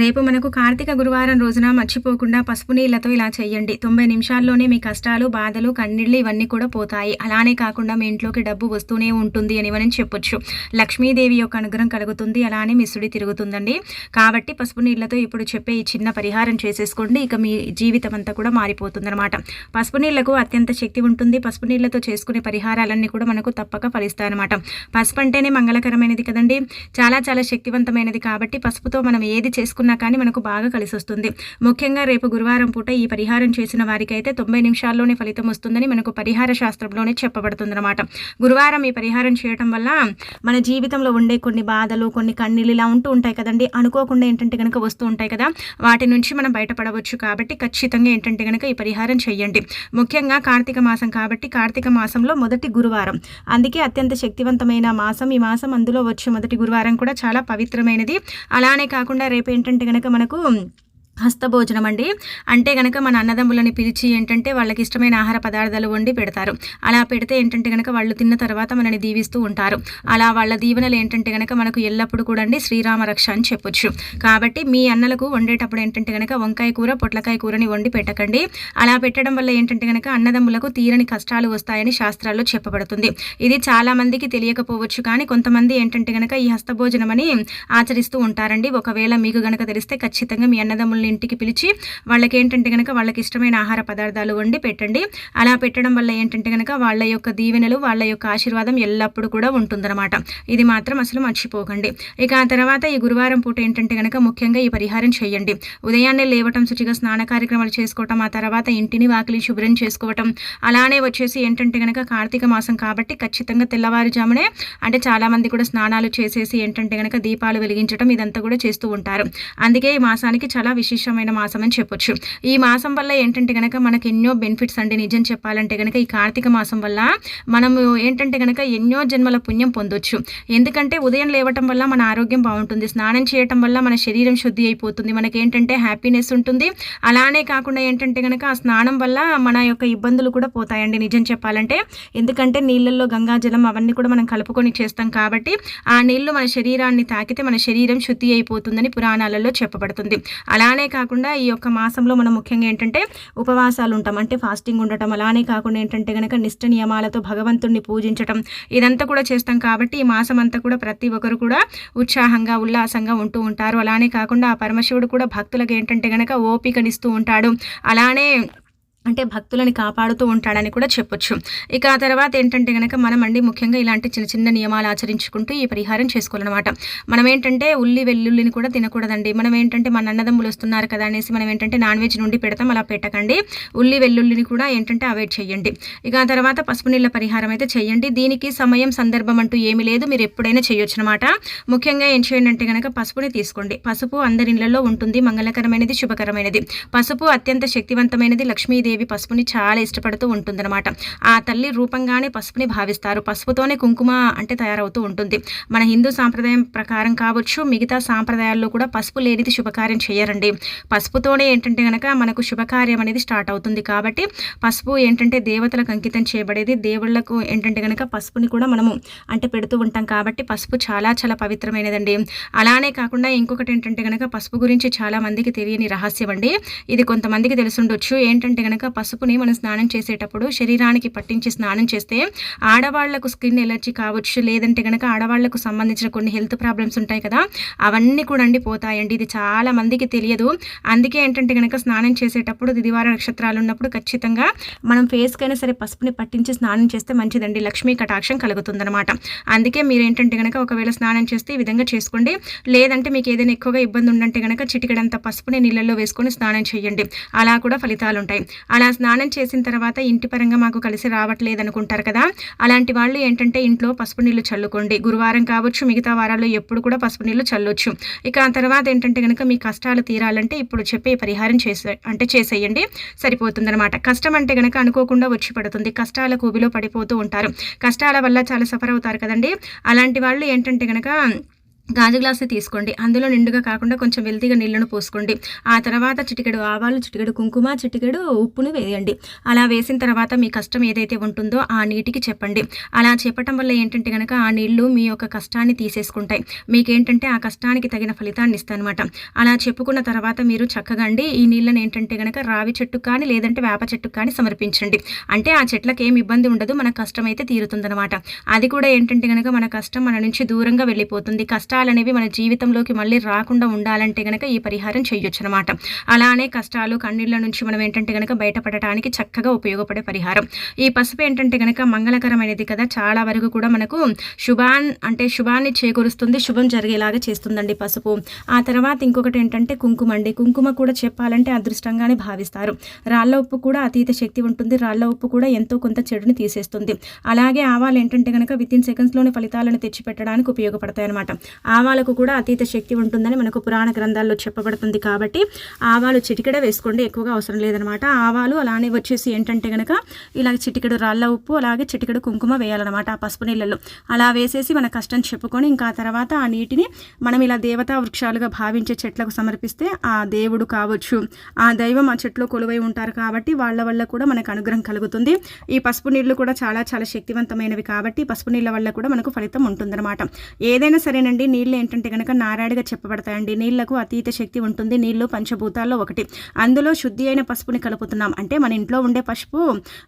రేపు మనకు కార్తీక గురువారం రోజున మర్చిపోకుండా పసుపు నీళ్ళతో ఇలా చేయండి తొంభై నిమిషాల్లోనే మీ కష్టాలు బాధలు కన్నీళ్ళు ఇవన్నీ కూడా పోతాయి. అలానే కాకుండా మీ ఇంట్లోకి డబ్బు వస్తూనే ఉంటుంది అని మనం చెప్పొచ్చు. లక్ష్మీదేవి యొక్క అనుగ్రహం కలుగుతుంది అలానే మిస్సుడి తిరుగుతుందండి. కాబట్టి పసుపు నీళ్ళతో ఇప్పుడు చెప్పే ఈ చిన్న పరిహారం చేసేసుకోండి. ఇక మీ జీవితం అంతా కూడా మారిపోతుంది అనమాట పసుపు నీళ్ళకు అత్యంత శక్తి ఉంటుంది. పసుపు నీళ్ళతో చేసుకునే పరిహారాలన్నీ కూడా మనకు తప్పక ఫలిస్తాయి అనమాట పసుపు అంటేనే మంగళకరమైనది కదండి. చాలా చాలా శక్తివంతమైనది కాబట్టి పసుపుతో మనం ఏది చేసుకున్న కానీ మనకు బాగా కలిసి వస్తుంది ముఖ్యంగా రేపు గురువారం పూట ఈ పరిహారం చేసిన వారికి అయితే తొంభై నిమిషాల్లోనే ఫలితం వస్తుందని మనకు పరిహార శాస్త్రంలోనే చెప్పబడుతుందన్నమాట. గురువారం ఈ పరిహారం చేయటం వల్ల మన జీవితంలో ఉండే కొన్ని బాధలు కొన్ని కన్నీళ్ళు ఇలా ఉంటూ ఉంటాయి కదండి. అనుకోకుండా ఏంటంటే కనుక వస్తూ ఉంటాయి కదా. వాటి నుంచి మనం బయటపడవచ్చు కాబట్టి ఖచ్చితంగా ఏంటంటే కనుక ఈ పరిహారం చేయండి ముఖ్యంగా కార్తీక మాసం కాబట్టి కార్తీక మాసంలో మొదటి గురువారం. అందుకే అత్యంత శక్తివంతమైన మాసం. ఈ మాసం అందులో వచ్చే మొదటి గురువారం కూడా చాలా పవిత్రమైనది. అలానే కాకుండా రేపు ఏంటంటే అంటే కనుక మనకు హస్తభోజనం అండి అంటే కనుక మన అన్నదమ్ములని పిలిచి ఏంటంటే వాళ్ళకి ఇష్టమైన ఆహార పదార్థాలు వండి పెడతారు. అలా పెడితే ఏంటంటే కనుక వాళ్ళు తిన్న తర్వాత మనని దీవిస్తూ ఉంటారు. అలా వాళ్ళ దీవెనలు ఏంటంటే కనుక మనకు ఎల్లప్పుడూ కూడా అండి శ్రీరామ రక్ష అని చెప్పొచ్చు. కాబట్టి మీ అన్నలకు వండేటప్పుడు ఏంటంటే కనుక వంకాయ కూర పొట్లకాయ కూరని వండి పెట్టకండి. అలా పెట్టడం వల్ల ఏంటంటే కనుక అన్నదమ్ములకు తీరని కష్టాలు వస్తాయని శాస్త్రాల్లో చెప్పబడుతుంది. ఇది చాలా మందికి తెలియకపోవచ్చు కానీ కొంతమంది ఏంటంటే కనుక ఈ హస్తభోజనం అని ఆచరిస్తూ ఉంటారండి. ఒకవేళ మీకు గనక తెలిస్తే ఖచ్చితంగా మీ అన్నదమ్ముల్ని ఇంటికి పిలిచి వాళ్ళకి ఏంటంటే కనుక వాళ్ళకి ఇష్టమైన ఆహార పదార్థాలు వండి పెట్టండి. అలా పెట్టడం వల్ల ఏంటంటే కనుక వాళ్ళ యొక్క దీవెనలు వాళ్ళ యొక్క ఆశీర్వాదం ఎల్లప్పుడూ కూడా ఉంటుందన్నమాట. ఇది మాత్రం అసలు మర్చిపోకండి. ఇక ఆ తర్వాత ఈ గురువారం పూట ఏంటంటే కనుక ముఖ్యంగా ఈ పరిహారం చేయండి. ఉదయాన్నే లేవటం శుచిగా స్నాన కార్యక్రమాలు చేసుకోవటం ఆ తర్వాత ఇంటిని వాకిలి శుభ్రం చేసుకోవటం అలానే వచ్చేసి ఏంటంటే కనుక కార్తీక మాసం కాబట్టి ఖచ్చితంగా తెల్లవారుజామునే అంటే చాలామంది కూడా స్నానాలు చేసేసి ఏంటంటే కనుక దీపాలు వెలిగించడం ఇదంతా కూడా చేస్తూ ఉంటారు. అందుకే ఈ మాసానికి చాలా విశేష విశేషమైన మాసం అని చెప్పొచ్చు. ఈ మాసం వల్ల ఏంటంటే కనుక మనకు ఎన్నో బెనిఫిట్స్ అండి. నిజం చెప్పాలంటే కనుక ఈ కార్తీక మాసం వల్ల మనము ఏంటంటే కనుక ఎన్నో జన్మల పుణ్యం పొందొచ్చు. ఎందుకంటే ఉదయం లేవటం వల్ల మన ఆరోగ్యం బాగుంటుంది. స్నానం చేయటం వల్ల మన శరీరం శుద్ధి అయిపోతుంది. మనకి ఏంటంటే హ్యాపీనెస్ ఉంటుంది. అలానే కాకుండా ఏంటంటే కనుక ఆ స్నానం వల్ల మన యొక్క ఇబ్బందులు కూడా పోతాయండి. నిజం చెప్పాలంటే ఎందుకంటే నీళ్ళల్లో గంగాజలం అవన్నీ కూడా మనం కలుపుకొని చేస్తాం కాబట్టి ఆ నీళ్ళు మన శరీరాన్ని తాకితే మన శరీరం శుద్ధి అయిపోతుందని పురాణాలలో చెప్పబడుతుంది. అలానే కాకుండా ఈ యొక్క మాసంలో మనం ముఖ్యంగా ఏంటంటే ఉపవాసాలు ఉంటాం. అంటే ఫాస్టింగ్ ఉండటం అలానే కాకుండా ఏంటంటే కనుక నిష్ట నియమాలతో భగవంతుణ్ణి పూజించటం ఇదంతా కూడా చేస్తాం కాబట్టి ఈ మాసం అంతా కూడా ప్రతి ఒక్కరు కూడా ఉత్సాహంగా ఉల్లాసంగా ఉంటూ ఉంటారు. అలానే కాకుండా ఆ పరమశివుడు కూడా భక్తులకు ఏంటంటే కనుక ఓపికనిస్తూ ఉంటాడు. అలానే అంటే భక్తులని కాపాడుతూ ఉంటాడని కూడా చెప్పొచ్చు. ఇక ఆ తర్వాత ఏంటంటే కనుక మనం అండి ముఖ్యంగా ఇలాంటి చిన్న చిన్న నియమాలు ఆచరించుకుంటూ ఈ పరిహారం చేసుకోవాలన్నమాట. మనం ఏంటంటే ఉల్లి వెల్లుల్లిని కూడా తినకూడదండి. మనం ఏంటంటే మన అన్నదమ్ములు వస్తున్నారు కదా అనేసి మనం ఏంటంటే నాన్ వెజ్ నుండి పెడతాం అలా పెట్టకండి. ఉల్లి వెల్లుల్లిని కూడా ఏంటంటే అవాయిడ్ చేయండి. ఇక ఆ తర్వాత పసుపు నీళ్ళ పరిహారం అయితే చేయండి. దీనికి సమయం సందర్భం అంటూ ఏమీ లేదు. మీరు ఎప్పుడైనా చేయొచ్చు అనమాట ముఖ్యంగా ఏం చేయండి అంటే కనుక పసుపుని తీసుకోండి. పసుపు అందరి ఇళ్ళలో ఉంటుంది. మంగళకరమైనది శుభకరమైనది. పసుపు అత్యంత శక్తివంతమైనది లక్ష్మీదేవి దేవి పసుపుని చాలా ఇష్టపడుతూ ఉంటుందన్నమాట. ఆ తల్లి రూపంగానే పసుపుని భావిస్తారు. పసుపుతోనే కుంకుమ అంటే తయారవుతూ ఉంటుంది. మన హిందూ సాంప్రదాయం ప్రకారం కావచ్చు మిగతా సాంప్రదాయాల్లో కూడా పసుపు లేనిది శుభకార్యం చేయరండి. పసుపుతోనే ఏంటంటే కనుక మనకు శుభకార్యం అనేది స్టార్ట్ అవుతుంది కాబట్టి పసుపు ఏంటంటే దేవతలకు అంకితం చేయబడేది. దేవుళ్ళకు ఏంటంటే కనుక పసుపుని కూడా మనము అంటే పెడుతూ ఉంటాం కాబట్టి పసుపు చాలా చాలా పవిత్రమైనదండి. అలానే కాకుండా ఇంకొకటి ఏంటంటే కనుక పసుపు గురించి చాలా మందికి తెలియని రహస్యం అండి. ఇది కొంతమందికి తెలుసుండొచ్చు. ఏంటంటే కనుక పసుపుని మనం స్నానం చేసేటప్పుడు శరీరానికి పట్టించి స్నానం చేస్తే ఆడవాళ్ళకు స్కిన్ ఎలర్జీ కావచ్చు లేదంటే కనుక ఆడవాళ్ళకు సంబంధించిన కొన్ని హెల్త్ ప్రాబ్లమ్స్ ఉంటాయి కదా అవన్నీ కూడా అండి పోతాయండి ఇది చాలా మందికి తెలియదు. అందుకే ఏంటంటే కనుక స్నానం చేసేటప్పుడు దిదివార నక్షత్రాలు ఉన్నప్పుడు ఖచ్చితంగా మనం ఫేస్కైనా సరే పసుపుని పట్టించి స్నానం చేస్తే మంచిదండి. లక్ష్మీ కటాక్షం కలుగుతుందనమాట అందుకే మీరు ఏంటంటే కనుక ఒకవేళ స్నానం చేస్తే ఈ విధంగా చేసుకోండి. లేదంటే మీకు ఏదైనా ఎక్కువగా ఇబ్బంది ఉందంటే కనుక చిటికడంత పసుపుని నీళ్ళల్లో వేసుకొని స్నానం చేయండి. అలా కూడా ఫలితాలు ఉంటాయి అలా స్నానం చేసిన తర్వాత ఇంటి పరంగా మాకు కలిసి రావట్లేదు అనుకుంటారు కదా. అలాంటి వాళ్ళు ఏంటంటే ఇంట్లో పసుపు నీళ్ళు చల్లుకోండి. గురువారం కావచ్చు మిగతా వారాల్లో ఎప్పుడు కూడా పసుపు నీళ్ళు చల్లొచ్చు. ఇక ఆ తర్వాత ఏంటంటే కనుక మీ కష్టాలు తీరాలంటే ఇప్పుడు చెప్పే పరిహారం చేసే అంటే చేసేయండి. సరిపోతుందనమాట కష్టం అంటే కనుక అనుకోకుండా వచ్చి పడుతుంది. కష్టాల కూబిలో పడిపోతూ ఉంటారు. కష్టాల వల్ల చాలా సఫర్ అవుతారు కదండి. అలాంటి వాళ్ళు ఏంటంటే కనుక గాజు గ్లాసు తీసుకోండి. అందులో నిండుగా కాకుండా కొంచెం వెల్తీగా నీళ్ళను పోసుకోండి. ఆ తర్వాత చిటికెడు ఆవాలు చిటికెడు కుంకుమ చిటికెడు ఉప్పును వేయండి. అలా వేసిన తర్వాత మీ కష్టం ఏదైతే ఉంటుందో ఆ నీటికి చెప్పండి. అలా చెప్పటం వల్ల ఏంటంటే కనుక ఆ నీళ్ళు మీ యొక్క కష్టాన్ని తీసేసుకుంటాయి. మీకేంటంటే ఆ కష్టానికి తగిన ఫలితాన్ని ఇస్తాయన్నమాట. అలా చెప్పుకున్న తర్వాత మీరు చక్కగా అండి ఈ నీళ్ళని ఏంటంటే కనుక రావి చెట్టు కానీ లేదంటే వేప చెట్టు కానీ సమర్పించండి. అంటే ఆ చెట్లకు ఏమి ఇబ్బంది ఉండదు. మన కష్టం అయితే తీరుతుందనమాట అది కూడా ఏంటంటే కనుక మన కష్టం మన నుంచి దూరంగా వెళ్ళిపోతుంది. కష్టం కష్టాలు అనేవి మన జీవితంలోకి మళ్ళీ రాకుండా ఉండాలంటే కనుక ఈ పరిహారం చేయొచ్చు అనమాట అలానే కష్టాలు కన్నీళ్ళ నుంచి మనం ఏంటంటే కనుక బయటపడటానికి చక్కగా ఉపయోగపడే పరిహారం. ఈ పసుపు ఏంటంటే కనుక మంగళకరమైనది కదా చాలా వరకు కూడా మనకు శుభాన్ అంటే శుభాన్ని చేకూరుస్తుంది శుభం జరిగేలాగా చేస్తుందండి పసుపు. ఆ తర్వాత ఇంకొకటి ఏంటంటే కుంకుమ అండి. కుంకుమ కూడా చెప్పాలంటే అదృష్టంగానే భావిస్తారు. రాళ్ళ ఉప్పు కూడా అతీత శక్తి ఉంటుంది. రాళ్ళ ఉప్పు కూడా ఎంతో కొంత చెడుని తీసేస్తుంది. అలాగే ఆవాలు ఏంటంటే కనుక విత్ ఇన్ సెకండ్స్లోనే ఫలితాలను తెచ్చిపెట్టడానికి ఉపయోగపడతాయి అనమాట ఆవాలకు కూడా అతీత శక్తి ఉంటుందని మనకు పురాణ గ్రంథాల్లో చెప్పబడుతుంది కాబట్టి ఆవాలు చిటికెడ వేసుకోండి ఎక్కువగా అవసరం లేదనమాట. ఆవాలు అలానే వచ్చేసి ఏంటంటే కనుక ఇలా చిటికెడు రాళ్ళ ఉప్పు అలాగే చిటికెడు కుంకుమ వేయాలన్నమాట ఆ పసుపు నీళ్ళల్లో. అలా వేసేసి మన కష్టం చెప్పుకొని ఇంకా తర్వాత ఆ నీటిని మనం ఇలా దేవతా వృక్షాలుగా భావించే చెట్లకు సమర్పిస్తే ఆ దేవుడు కావచ్చు. ఆ దైవం ఆ చెట్లో కొలువై ఉంటారు కాబట్టి వాళ్ళ వల్ల కూడా మనకు అనుగ్రహం కలుగుతుంది. ఈ పసుపు నీళ్ళు కూడా చాలా చాలా శక్తివంతమైనవి కాబట్టి పసుపు నీళ్ళ వల్ల కూడా మనకు ఫలితం ఉంటుందన్నమాట. ఏదైనా సరేనండి నీళ్ళు ఏంటంటే కనుక నారాడిగా చెప్పబడతాయండి. నీళ్ళకు అతీత శక్తి ఉంటుంది. నీళ్ళు పంచభూతాల్లో ఒకటి. అందులో శుద్ధి అయిన పసుపుని కలుపుతున్నాం. అంటే మన ఇంట్లో ఉండే పసుపు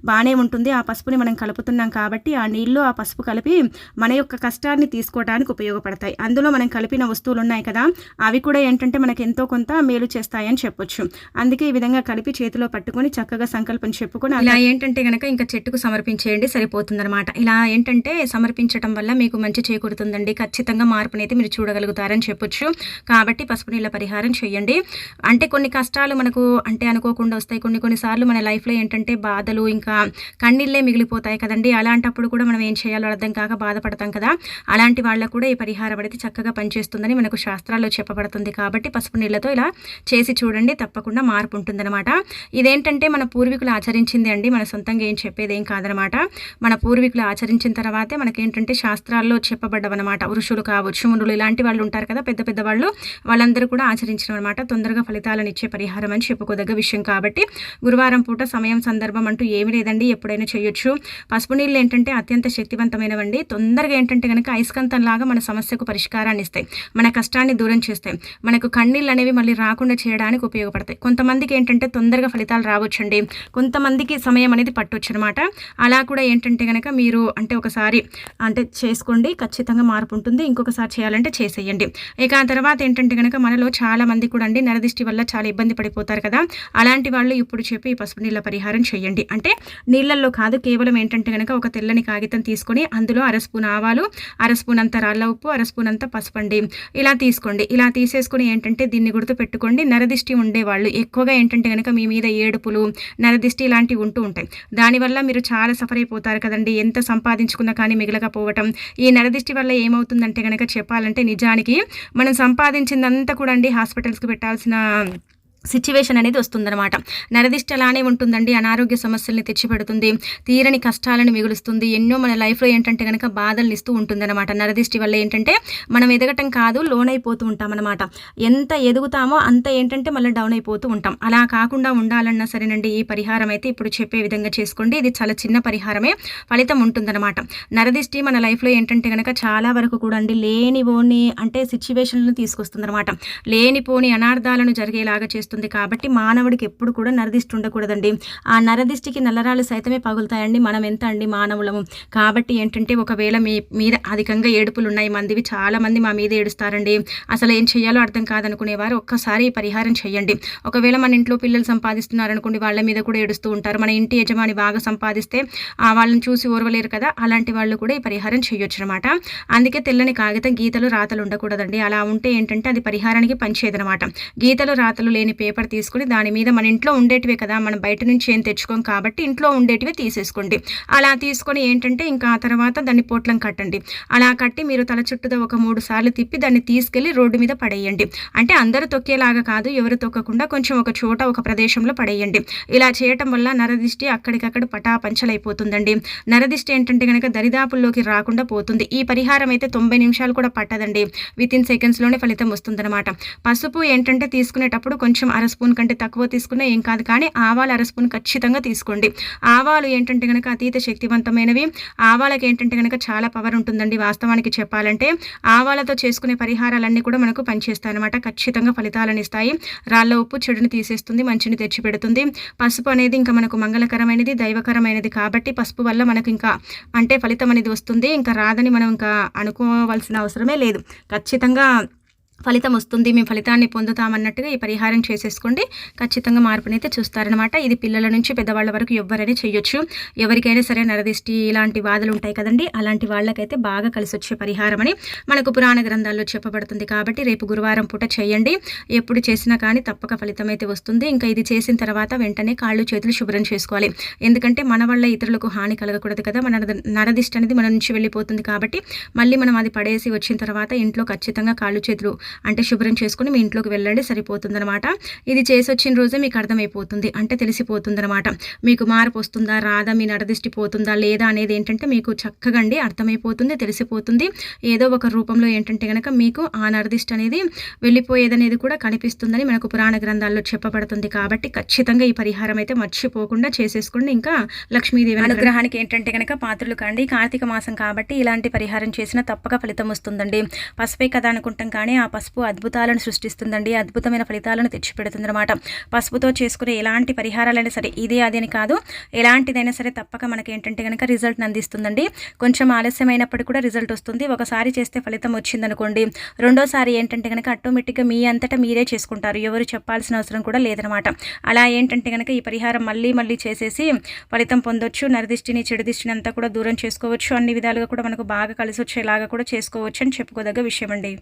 బాగానే ఉంటుంది. ఆ పసుపుని మనం కలుపుతున్నాం కాబట్టి ఆ నీళ్ళు ఆ పసుపు కలిపి మన యొక్క కష్టాన్ని తీసుకోవడానికి ఉపయోగపడతాయి. అందులో మనం కలిపిన వస్తువులు ఉన్నాయి కదా అవి కూడా ఏంటంటే మనకి ఎంతో కొంత మేలు చేస్తాయని చెప్పొచ్చు. అందుకే ఈ విధంగా కలిపి చేతిలో పట్టుకొని చక్కగా సంకల్పం చెప్పుకొని అలా ఏంటంటే కనుక ఇంకా చెట్టుకు సమర్పించేయండి సరిపోతుందన్నమాట. ఇలా ఏంటంటే సమర్పించడం వల్ల మీకు మంచి చేకూరుతుందండి. ఖచ్చితంగా మార్పునైతే మీరు చూడగలుగుతారని చెప్పొచ్చు. కాబట్టి పసుపు నీళ్ళ పరిహారం చేయండి అంటే కొన్ని కష్టాలు మనకు అంటే అనుకోకుండా వస్తాయి. కొన్ని కొన్నిసార్లు మన లైఫ్లో ఏంటంటే బాధలు ఇంకా కన్నీళ్ళే మిగిలిపోతాయి కదండి. అలాంటప్పుడు కూడా మనం ఏం చేయాలో అర్థం కాక బాధపడతాం కదా. అలాంటి వాళ్ళకు కూడా ఈ పరిహారం అనేది చక్కగా పనిచేస్తుందని మనకు శాస్త్రాల్లో చెప్పబడుతుంది. కాబట్టి పసుపు నీళ్ళతో ఇలా చేసి చూడండి. తప్పకుండా మార్పు ఉంటుందన్నమాట. ఇదేంటంటే మన పూర్వీకులు ఆచరించింది అండి. మన సొంతంగా ఏం చెప్పేది ఏం కాదనమాట మన పూర్వీకులు ఆచరించిన తర్వాతే మనకేంటంటే శాస్త్రాల్లో చెప్పబడ్డవన్నమాట. ఋషులు కావచ్చు మునులు ఇలాంటి వాళ్ళు ఉంటారు కదా పెద్ద పెద్ద వాళ్ళు వాళ్ళందరూ కూడా ఆచరించడం అనమాట తొందరగా ఫలితాలను ఇచ్చే పరిహారం అని చెప్పుకోదగ్గ విషయం కాబట్టి గురువారం పూట సమయం సందర్భం అంటూ ఏమి లేదండి ఎప్పుడైనా చేయొచ్చు. పసుపు నీళ్ళు ఏంటంటే అత్యంత శక్తివంతమైనవండి. తొందరగా ఏంటంటే కనుక అయస్కాంతంలాగా మన సమస్యకు పరిష్కారాన్ని ఇస్తాయి మన కష్టాన్ని దూరం చేస్తాయి. మనకు కన్నీళ్ళు అనేవి మళ్ళీ రాకుండా చేయడానికి ఉపయోగపడతాయి. కొంతమందికి ఏంటంటే తొందరగా ఫలితాలు రావచ్చండి. కొంతమందికి సమయం అనేది పట్టొచ్చు అనమాట అలా కూడా ఏంటంటే కనుక మీరు అంటే ఒకసారి అంటే చేసుకోండి ఖచ్చితంగా మార్పు ఉంటుంది. ఇంకొకసారి చేయాలంటే చేసేయండి. ఇక ఆ తర్వాత ఏంటంటే కనుక మనలో చాలా మంది కూడా అండి నరదిష్టి వల్ల చాలా ఇబ్బంది పడిపోతారు కదా. అలాంటి వాళ్ళు ఇప్పుడు చెప్పి ఈ పసుపు నీళ్ళ పరిహారం చేయండి. అంటే నీళ్ళల్లో కాదు కేవలం ఏంటంటే కనుక ఒక తెల్లని కాగితం తీసుకొని అందులో అర స్పూన్ ఆవాలు అర స్పూన్ అంత రాళ్ళ ఉప్పు అర స్పూన్ అంత పసుపండి ఇలా తీసుకోండి. ఇలా తీసేసుకుని ఏంటంటే దీన్ని గుర్తు పెట్టుకోండి నరదిష్టి ఉండేవాళ్ళు ఎక్కువగా ఏంటంటే కనుక మీ మీద ఏడుపులు నరదిష్టి ఇలాంటివి ఉంటూ ఉంటాయి. దానివల్ల మీరు చాలా సఫర్ అయిపోతారు కదండి. ఎంత సంపాదించుకున్నా కానీ మిగలకపోవటం. ఈ నరదిష్టి వల్ల ఏమవుతుందంటే కనుక చెప్పాలంటే నిజానికి మనం సంపాదించిందంతా కూడా అండి హాస్పిటల్స్కి పెట్టాల్సిన సిచ్యువేషన్ అనేది వస్తుందన్నమాట. నరదిష్ట అలానే ఉంటుందండి. అనారోగ్య సమస్యల్ని తెచ్చిపెడుతుంది. తీరని కష్టాలను మిగులుస్తుంది. ఎన్నో మన లైఫ్లో ఏంటంటే కనుక బాధలు ఇస్తూ ఉంటుందన్నమాట. నరదిష్టి వల్ల ఏంటంటే మనం ఎదగటం కాదు లోన్ అయిపోతూ ఉంటాం అనమాట ఎంత ఎదుగుతామో అంత ఏంటంటే మళ్ళీ డౌన్ అయిపోతూ ఉంటాం. అలా కాకుండా ఉండాలన్నా సరేనండి ఈ పరిహారం అయితే ఇప్పుడు చెప్పే విధంగా చేసుకోండి. ఇది చాలా చిన్న పరిహారమే ఫలితం ఉంటుందన్నమాట. నరదిష్టి మన లైఫ్లో ఏంటంటే కనుక చాలా వరకు కూడా అండి లేనిపోని అంటే సిచ్యువేషన్లను తీసుకొస్తుందన్నమాట. లేనిపోని అనార్థాలను జరిగేలాగా చేస్తుంది. కాబట్టి మానవుడికి ఎప్పుడు కూడా నరదిష్టి ఉండకూడదండి. ఆ నరదిష్టికి నల్లరాలు సైతమే పగులుతాయండి. మనం ఎంత అండి మానవులము? కాబట్టి ఏంటంటే ఒకవేళ మీ మీద అధికంగా ఏడుపులు ఉన్నాయి మందివి చాలామంది మా మీద ఏడుస్తారండి. అసలు ఏం చేయాలో అర్థం కాదనుకునేవారు ఒక్కసారి ఈ పరిహారం చేయండి ఒకవేళ మన ఇంట్లో పిల్లలు సంపాదిస్తున్నారనుకోండి వాళ్ళ మీద కూడా ఏడుస్తూ ఉంటారు. మన ఇంటి యజమాని బాగా సంపాదిస్తే ఆ వాళ్ళని చూసి ఓర్వలేరు కదా అలాంటి వాళ్ళు కూడా ఈ పరిహారం చేయొచ్చు అనమాట అందుకే తెల్లని కాగితం గీతలు రాతలు ఉండకూడదండి. అలా ఉంటే ఏంటంటే అది పరిహారానికి పనిచేయదనమాట. గీతలు రాతలు లేని పేపర్ తీసుకుని దాని మీద మన ఇంట్లో ఉండేటివే కదా మనం బయట నుంచి ఏం తెచ్చుకోం కాబట్టి ఇంట్లో ఉండేటివే తీసేసుకోండి. అలా తీసుకొని ఏంటంటే ఇంకా ఆ తర్వాత దాన్ని పొట్లం కట్టండి. అలా కట్టి మీరు తల చుట్టూతో ఒక మూడు సార్లు తిప్పి దాన్ని తీసుకెళ్ళి రోడ్డు మీద పడేయండి. అంటే అందరూ తొక్కేలాగా కాదు ఎవరు తొక్కకుండా కొంచెం ఒక చోట ఒక ప్రదేశంలో పడేయండి. ఇలా చేయటం వల్ల నరదిష్టి అక్కడికక్కడ పటాపంచలైపోతుందండి. నరదిష్టి ఏంటంటే కనుక దరిదాపుల్లోకి రాకుండా పోతుంది. ఈ పరిహారం అయితే తొంభై నిమిషాలు కూడా పట్టదండి. విత్ ఇన్ సెకండ్స్లోనే ఫలితం వస్తుందన్నమాట. పసుపు ఏంటంటే తీసుకునేటప్పుడు కొంచెం అర స్పూన్ కంటే తక్కువ తీసుకున్నా ఏం కాదు. కానీ ఆవాలు అర స్పూన్ ఖచ్చితంగా తీసుకోండి. ఆవాలు ఏంటంటే కనుక అతీత శక్తివంతమైనవి. ఆవాలకి ఏంటంటే కనుక చాలా పవర్ ఉంటుందండి వాస్తవానికి చెప్పాలంటే. ఆవాలతో చేసుకునే పరిహారాలన్నీ కూడా మనకు పనిచేస్తాయి అనమాట ఖచ్చితంగా ఫలితాలను ఇస్తాయి. రాళ్ళ ఉప్పు చెడుని తీసేస్తుంది మంచిని తెచ్చిపెడుతుంది. పసుపు అనేది ఇంకా మనకు మంగళకరమైనది దైవకరమైనది కాబట్టి పసుపు వల్ల మనకు ఇంకా అంటే ఫలితం అనేది వస్తుంది. ఇంకా రాదని మనం ఇంకా అనుకోవాల్సిన అవసరమే లేదు. ఖచ్చితంగా ఫలితం వస్తుంది మేము ఫలితాన్ని పొందుతామన్నట్టుగా ఈ పరిహారం చేసేసుకోండి. ఖచ్చితంగా మార్పునైతే చూస్తారనమాట ఇది పిల్లల నుంచి పెద్దవాళ్ళ వరకు ఎవ్వరైనా చేయొచ్చు. ఎవరికైనా సరే నరదిష్టి ఇలాంటి బాధలు ఉంటాయి కదండి అలాంటి వాళ్ళకైతే బాగా కలిసి వచ్చే పరిహారం అని మనకు పురాణ గ్రంథాల్లో చెప్పబడుతుంది కాబట్టి రేపు గురువారం పూట చేయండి. ఎప్పుడు చేసినా కానీ తప్పక ఫలితం అయితే వస్తుంది. ఇంకా ఇది చేసిన తర్వాత వెంటనే కాళ్ళు చేతులు శుభ్రం చేసుకోవాలి. ఎందుకంటే మన వల్ల ఇతరులకు హాని కలగకూడదు కదా. మన నరదిష్టి అనేది మన నుంచి వెళ్ళిపోతుంది కాబట్టి మళ్ళీ మనం అది పడేసి వచ్చిన తర్వాత ఇంట్లో ఖచ్చితంగా కాళ్ళు చేతులు అంటే శుభ్రం చేసుకుని మీ ఇంట్లోకి వెళ్ళండి సరిపోతుందనమాట ఇది చేసి వచ్చిన రోజే మీకు అర్థమైపోతుంది అంటే తెలిసిపోతుందనమాట మీకు మార్పు వస్తుందా రాదా మీ నడదిష్టి పోతుందా లేదా అనేది ఏంటంటే మీకు చక్కగా అండి అర్థమైపోతుంది తెలిసిపోతుంది. ఏదో ఒక రూపంలో ఏంటంటే కనుక మీకు ఆ నరదిష్టి అనేది వెళ్ళిపోయేదనేది కూడా కనిపిస్తుందని మనకు పురాణ గ్రంథాల్లో చెప్పబడుతుంది. కాబట్టి ఖచ్చితంగా ఈ పరిహారం అయితే మర్చిపోకుండా చేసేసుకోండి. ఇంకా లక్ష్మీదేవి అనుగ్రహానికి ఏంటంటే కనుక పాత్రలు కండి. కార్తీక మాసం కాబట్టి ఇలాంటి పరిహారం చేసినా తప్పక ఫలితం వస్తుందండి. పసుపే కదా అనుకుంటాం కానీ ఆ పసుపు అద్భుతాలను సృష్టిస్తుందండి అద్భుతమైన ఫలితాలను తెచ్చిపెడుతుందన్నమాట. పసుపుతో చేసుకునే ఎలాంటి పరిహారాలైనా సరే ఇదే అదేని కాదు ఎలాంటిదైనా సరే తప్పక మనకి ఏంటంటే కనుక రిజల్ట్ అందిస్తుందండి. కొంచెం ఆలస్యమైనప్పటికీ కూడా రిజల్ట్ వస్తుంది. ఒకసారి చేస్తే ఫలితం వచ్చిందనుకోండి రెండోసారి ఏంటంటే కనుక ఆటోమేటిక్గా మీ అంతటా మీరే చేసుకుంటారు. ఎవరు చెప్పాల్సిన అవసరం కూడా లేదనమాట అలా ఏంటంటే కనుక ఈ పరిహారం మళ్ళీ మళ్ళీ చేసేసి ఫలితం పొందొచ్చు. నరదిష్టిని చెడు దిష్టిని అంతా కూడా దూరం చేసుకోవచ్చు. అన్ని విధాలుగా కూడా మనకు బాగా కలిసి వచ్చేలాగా కూడా చేసుకోవచ్చు అని చెప్పుకోదగ్గ విషయం అండి